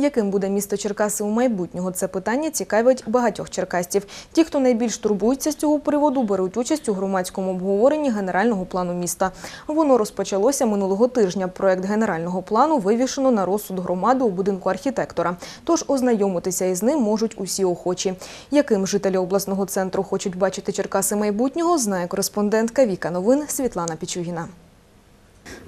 Яким буде місто Черкаси у майбутнього? Це питання цікавить багатьох черкастів. Ті, хто найбільш турбується з цього приводу, беруть участь у громадському обговоренні генерального плану міста. Воно розпочалося минулого тижня. Проект генерального плану вивішено на розсуд громади у будинку архітектора. Тож ознайомитися із ним можуть усі охочі. Яким жителі обласного центру хочуть бачити Черкаси майбутнього, знає кореспондентка Віка Новин Світлана Пічугіна.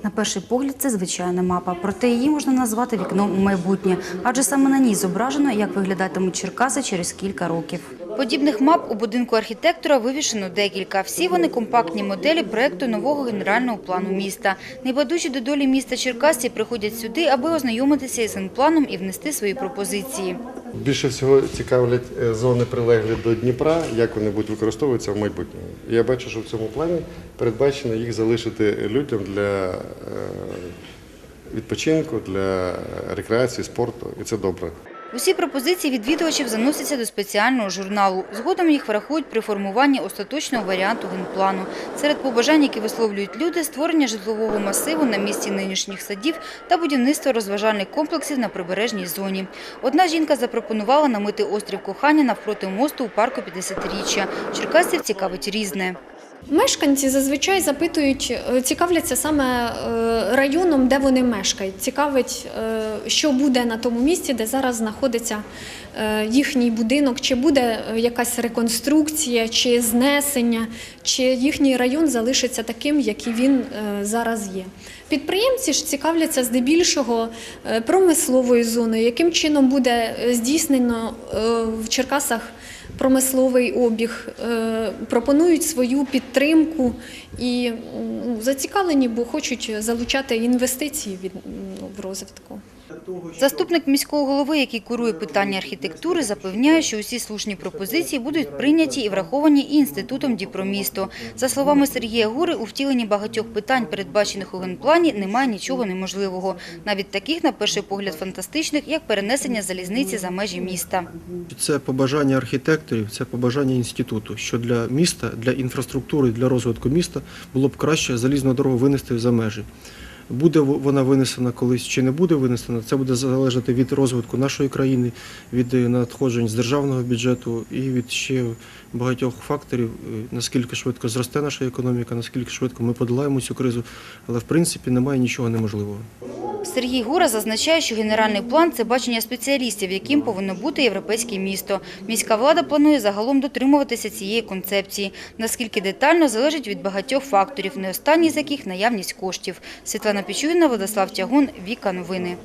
На перший погляд, це звичайна мапа, проте її можна назвати вікном у майбутнє, адже саме на ній зображено, як виглядатимуть Черкаси через кілька років. Подібних мап у будинку архітектора вивішено декілька. Всі вони компактні моделі проекту нового генерального плану міста. Небайдужі до долі міста Черкасці приходять сюди, аби ознайомитися із генпланом і внести свої пропозиції. Більше всього цікавлять е, зони прилеглі до Дніпра, як вони будуть використовуватися в майбутньому. Я бачу, що в цьому плані передбачено їх залишити людям для е, відпочинку, для рекреації, спорту, і це добре. Усі пропозиції відвідувачів заносяться до спеціального журналу. Згодом їх врахують при формуванні остаточного варіанту генплану. Серед побажань, які висловлюють люди, створення житлового масиву на місці нинішніх садів та будівництво розважальних комплексів на прибережній зоні. Одна жінка запропонувала намити острів кохання навпроти мосту у парку 50-річчя. Черкасців цікавить різне. Мешканці зазвичай запитують, е, цікавляться саме е, районом, де вони мешкають. Цікавить, е, що буде на тому місці, де зараз знаходиться їхній будинок, чи буде якась реконструкція, чи знесення, чи їхній район залишиться таким, який він зараз є. Підприємці ж цікавляться здебільшого е, промисловою зоною, яким чином буде е, здійснено е, в Черкасах промисловий обіг, пропонують свою підтримку і зацікавлені, бо хочуть залучати інвестиції ну, в розвитку. Заступник міського голови, який курує питання архітектури, запевняє, що усі слушні пропозиції будуть прийняті і враховані і інститутом Діпромісто. За словами Сергія Гури, у втіленні багатьох питань, передбачених у генплані, немає нічого неможливого. Навіть таких, на перший погляд, фантастичних, як перенесення залізниці за межі міста. Це побажання архітекторів, це побажання інституту, що для міста, для інфраструктури, для розвитку міста було б краще залізну дорогу винести за межі. Буде вона винесена колись чи не буде винесена, це буде залежати від розвитку нашої країни, від е, надходжень з державного бюджету і від ще багатьох факторів, е, наскільки швидко зросте наша економіка, наскільки швидко ми подолаємо цю кризу. Але в принципі немає нічого неможливого. Сергій Гура зазначає, що генеральний план – це бачення спеціалістів, яким повинно бути європейське місто. Міська влада планує загалом дотримуватися цієї концепції. Наскільки детально, залежить від багатьох факторів, не останній з яких – наявність коштів. Світлана Пічугіна, Владислав Тягун, Віка Новини.